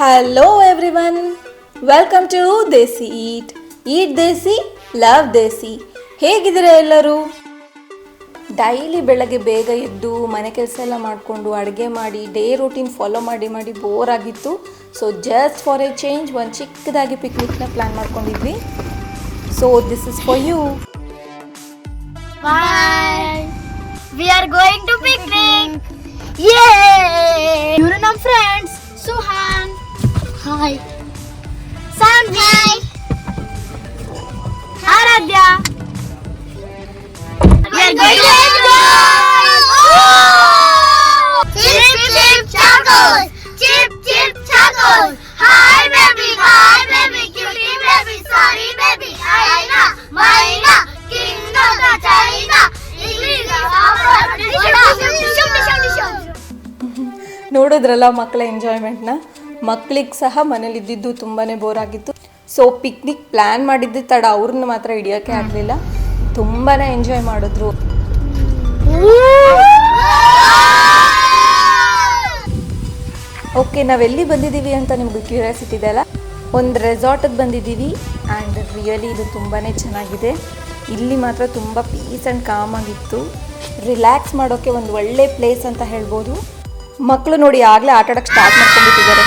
Hello everyone welcome to desi eat eat desi love desi ಹೇಗಿದ್ದೀರಾ ಎಲ್ಲರೂ? Daily ಬೆಳಗ್ಗೆ ಬೇಗ ಎದ್ದು ಮನೆ ಕೆಲಸ ಎಲ್ಲ ಮಾಡಿಕೊಂಡು ಅಡುಗೆ ಮಾಡಿ, ಡೇ ರೂಟೀನ್ ಫಾಲೋ ಮಾಡಿ ಮಾಡಿ ಬೋರ್ ಆಗಿತ್ತು. So just for a change ಒಂದು ಚಿಕ್ಕದಾಗಿ ಪಿಕ್ನಿಕ್ನ ಪ್ಲ್ಯಾನ್ ಮಾಡ್ಕೊಂಡಿದ್ವಿ. So this is for you Bye. Are going to to yay Yay! You friends our friends. Suhan. Hi. Sanvi. Hi. Aradhya. We are going to enjoy. Chip chip chacos. Chip chip chacos. Hi baby. Hi baby. Cutie baby. Sorry baby. Aina. Maina. King of the China. English. ನೋಡಿದ್ರಲ್ಲ ಮಕ್ಕಳ ಎಂಜಾಯ್ಮೆಂಟ್ನ ಮಕ್ಳಿಗೆ ಸಹ ಮನೇಲಿದ್ದಿದ್ದು ತುಂಬಾ bore ಆಗಿತ್ತು. So picnic plan ಮಾಡಿದ್ದ ತಡ ಅವ್ರನ್ನ ಮಾತ್ರ ಹಿಡಿಯೋಕ್ಕೆ ಆಗಲಿಲ್ಲ. ತುಂಬಾ ಎಂಜಾಯ್ ಮಾಡಿದ್ರು. ಓಕೆ ನಾವೆಲ್ಲಿ ಬಂದಿದ್ದೀವಿ ಅಂತ ನಿಮ್ಗೆ ಕ್ಯೂರಿಯಾಸಿಟಿ ಇದೆ ಅಲ್ಲ? ಒಂದು ರೆಸಾರ್ಟಿಗೆ ಬಂದಿದ್ದೀವಿ ಆ್ಯಂಡ್ ರಿಯಲಿ ಇದು ತುಂಬಾ ಚೆನ್ನಾಗಿದೆ. ಇಲ್ಲಿ ಮಾತ್ರ ತುಂಬ ಪೀಸ್ ಆ್ಯಂಡ್ ಕಾಮ್ ಆಗಿತ್ತು. ರಿಲ್ಯಾಕ್ಸ್ ಮಾಡೋಕ್ಕೆ ಒಂದು ಒಳ್ಳೆ ಪ್ಲೇಸ್ ಅಂತ ಹೇಳ್ಬೋದು. ಮಕ್ಕಳು ನೋಡಿ ಆಗಲೇ ಆಟ ಆಡೋಕ್ಕೆ ಸ್ಟಾರ್ಟ್ ಮಾಡ್ಕೊಂಡ್ಬಿಟ್ಟಿದ್ದಾರೆ.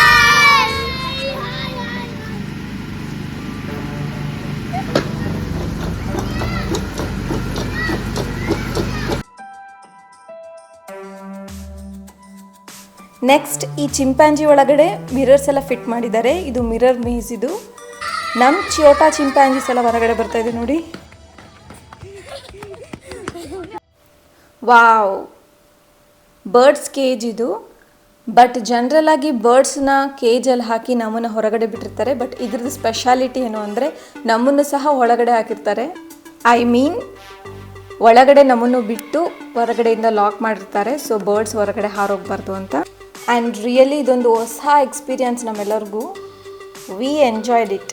ನೆಕ್ಸ್ಟ್ ಈ ಚಿಂಪಾಂಜಿ ಒಳಗಡೆ ಮಿರರ್ಸ್ ಎಲ್ಲ ಫಿಟ್ ಮಾಡಿದ್ದಾರೆ. ಇದು ಮಿರರ್ ಮೇಸ್ ಇದು. ನಮ್ಮ ಚಿಯೋಟಾ ಚಿಂಪಾಂಜೀಸ್ ಎಲ್ಲ ಹೊರಗಡೆ ಬರ್ತಾ ಇದೆ ನೋಡಿ. ವಾವ್. ಬರ್ಡ್ಸ್ ಕೇಜ್ ಇದು. ಬಟ್ ಜನರಲ್ ಆಗಿ ಬರ್ಡ್ಸ್ನ ಕೇಜಲ್ಲಿ ಹಾಕಿ ನಮ್ಮನ್ನು ಹೊರಗಡೆ ಬಿಟ್ಟಿರ್ತಾರೆ. ಬಟ್ ಇದ್ರದ್ದು ಸ್ಪೆಷಾಲಿಟಿ ಏನು ಅಂದರೆ ನಮ್ಮನ್ನು ಸಹ ಒಳಗಡೆ ಹಾಕಿರ್ತಾರೆ. ಐ ಮೀನ್ ಒಳಗಡೆ ನಮ್ಮನ್ನು ಬಿಟ್ಟು ಹೊರಗಡೆಯಿಂದ ಲಾಕ್ ಮಾಡಿರ್ತಾರೆ. ಸೊ ಬರ್ಡ್ಸ್ ಹೊರಗಡೆ ಹಾರೋಗ್ಬಾರ್ದು ಅಂತ. ಆ್ಯಂಡ್ ರಿಯಲಿ ಇದೊಂದು ಹೊಸ ಎಕ್ಸ್ಪೀರಿಯನ್ಸ್ ನಮ್ಮೆಲ್ಲರಿಗೂ. We enjoyed it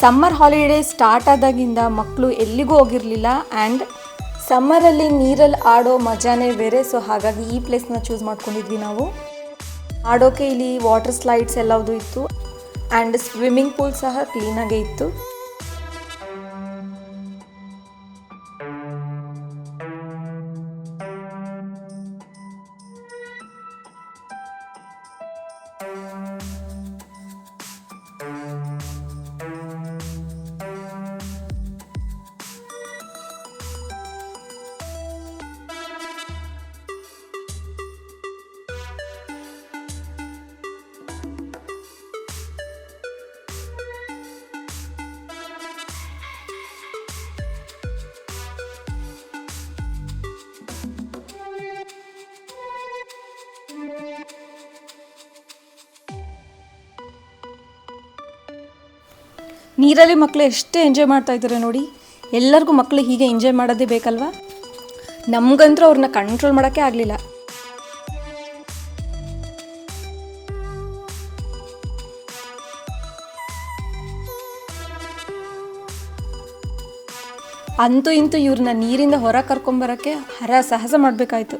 summer holiday start ಆದಾಗಿಂದ ಮಕ್ಕಳು ಎಲ್ಲಿಗೂ ಹೋಗಿರಲಿಲ್ಲ ಆ್ಯಂಡ್ ಸಮ್ಮರಲ್ಲಿ ನೀರಲ್ಲಿ ಆಡೋ ಮಜಾನೇ ಬೇರೆ. ಸೊ ಹಾಗಾಗಿ ಈ ಪ್ಲೇಸ್ನ ಚೂಸ್ ಮಾಡ್ಕೊಂಡಿದ್ವಿ ನಾವು. ಆಡೋಕೆ ಇಲ್ಲಿ ವಾಟರ್ ಸ್ಲೈಡ್ಸ್ ಎಲ್ಲವುದು ಇತ್ತು ಆ್ಯಂಡ್ ಸ್ವಿಮ್ಮಿಂಗ್ ಪೂಲ್ ಸಹ ಕ್ಲೀನಾಗೇ ಇತ್ತು. ನೀರಲ್ಲಿ ಮಕ್ಕಳು ಎಷ್ಟು ಎಂಜಾಯ್ ಮಾಡ್ತಾ ಇದ್ದಾರೆ ನೋಡಿ, ಎಲ್ಲರಿಗೂ ಮಕ್ಕಳು ಹೀಗೆ ಎಂಜಾಯ್ ಮಾಡೋದೇ ಬೇಕಲ್ವಾ? ನಮಗಂತೂ ಅವ್ರನ್ನ ಕಂಟ್ರೋಲ್ ಮಾಡೋಕ್ಕೆ ಆಗಲಿಲ್ಲ. ಅಂತೂ ಇಂತೂ ಇವ್ರನ್ನ ನೀರಿಂದ ಹೊರ ಕರ್ಕೊಂಬರೋಕ್ಕೆ ಹರ ಸಾಹಸ ಮಾಡಬೇಕಾಯ್ತು.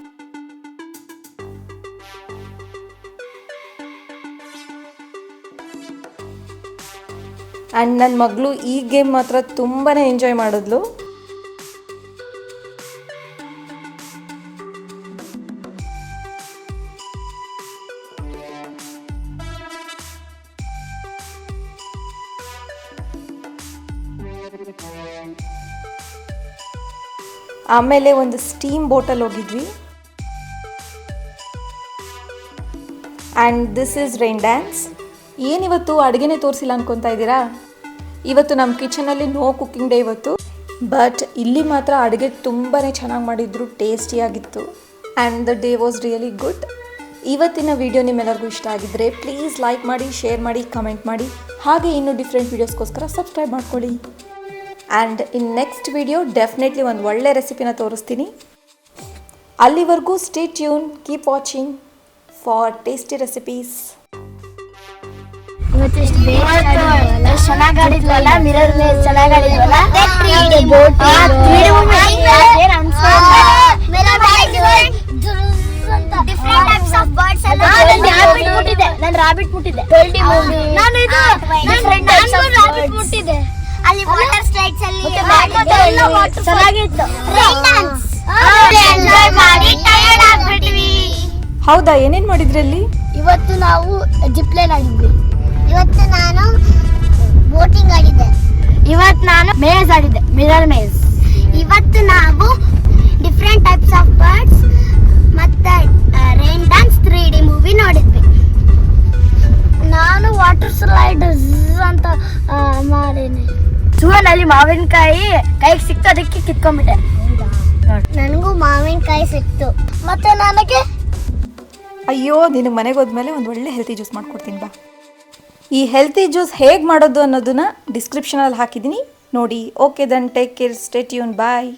ಆ್ಯಂಡ್ ನನ್ನ ಮಗಳು ಈ ಗೇಮ್ ಮಾತ್ರ ತುಂಬಾ ಎಂಜಾಯ್ ಮಾಡಿದ್ಲು. ಆಮೇಲೆ ಒಂದು ಸ್ಟೀಮ್ ಬೋಟಲ್ಲಿ ಹೋಗಿದ್ವಿ. And this is rain dance ಏನಿವತ್ತು ಅಡುಗೆನೇ ತೋರಿಸಿಲ್ಲ ಅನ್ಕೊತಾ ಇದ್ದೀರಾ? ಇವತ್ತು ನಮ್ಮ ಕಿಚನಲ್ಲಿ ನೋ ಕುಕ್ಕಿಂಗ್ ಡೇ ಇವತ್ತು. ಬಟ್ ಇಲ್ಲಿ ಮಾತ್ರ ಅಡುಗೆ ತುಂಬಾ ಚೆನ್ನಾಗಿ ಮಾಡಿದ್ರು ಟೇಸ್ಟಿಯಾಗಿತ್ತು and the day was really good ಇವತ್ತಿನ ವಿಡಿಯೋ ನಿಮ್ಮೆಲ್ಲರಿಗೂ ಇಷ್ಟ ಆಗಿದ್ದರೆ ಪ್ಲೀಸ್ ಲೈಕ್ ಮಾಡಿ ಶೇರ್ ಮಾಡಿ ಕಮೆಂಟ್ ಮಾಡಿ. ಹಾಗೆ ಇನ್ನೂ ಡಿಫ್ರೆಂಟ್ ವೀಡಿಯೋಸ್ಗೋಸ್ಕರ ಸಬ್ಸ್ಕ್ರೈಬ್ ಮಾಡ್ಕೊಳ್ಳಿ. And in next video definitely ಒಂದು ಒಳ್ಳೆ ರೆಸಿಪಿನ ತೋರಿಸ್ತೀನಿ. ಅಲ್ಲಿವರೆಗೂ stay tune keep watching for tasty recipes ಚೆನ್ನಾಗ್ ಆಡಿದ್ವಲ್ಲ? ಮಿರರ್ ಮೇಲೆ ಚೆನ್ನಾಗ್ ಆಡಿದ್ವಲ್ಲ ಬೋಟ್ ನಾನು ರಾಬಿಟ್ ಮುಟ್ಟಿದ್ದೆ. ನಾನು ಇದು ರಾಬಿಟ್ ಮುಟ್ಟಿದ್ದೆ. ಅಲ್ಲಿ ವಾಟರ್ ಸ್ಲೈಡ್ಸ್ ಅಲ್ಲಿ ಚೆನ್ನಾಗಿತ್ತು. ಎಂಜಾಯ್ ಮಾಡಿ. ಟಯರ್ಡ್ ಆಗ್ಬಿಟ್ವಿ ಹೌದಾ ಏನೇನ್ ಮಾಡಿದ್ರಲ್ಲಿ ಇವತ್ತು ನಾವು ಜಿಪ್ ಲೈನ್ ಮಾಡೇನೆ ಅಲ್ಲಿ ಮಾವಿನಕಾಯಿ ಕೈಗೆ ಸಿಕ್ತು ಅದಕ್ಕೆ ಕಿತ್ಕೊಂಡ್ಬಿಟ್ಟೆ. ನನಗೂ ಮಾವಿನಕಾಯಿ ಸಿಕ್ತು. ಮತ್ತೆ ನನಗೆ? ಅಯ್ಯೋ ನಿನಗೆ ಮನೆಗೆ ಹೋದ್ಮೇಲೆ ಒಂದು ಒಳ್ಳೆ ಹೆಲ್ತಿ ಜ್ಯೂಸ್ ಮಾಡ್ಕೊಡ್ತೀನಿ ಬಾ. ಈ ಹೆಲ್ತಿ ಜ್ಯೂಸ್ ಹೇಗೆ ಮಾಡೋದು ಅನ್ನೋದನ್ನ ಡಿಸ್ಕ್ರಿಪ್ಷನಲ್ಲಿ ಹಾಕಿದ್ದೀನಿ. ನೋಡಿ okay then take care stay tune bye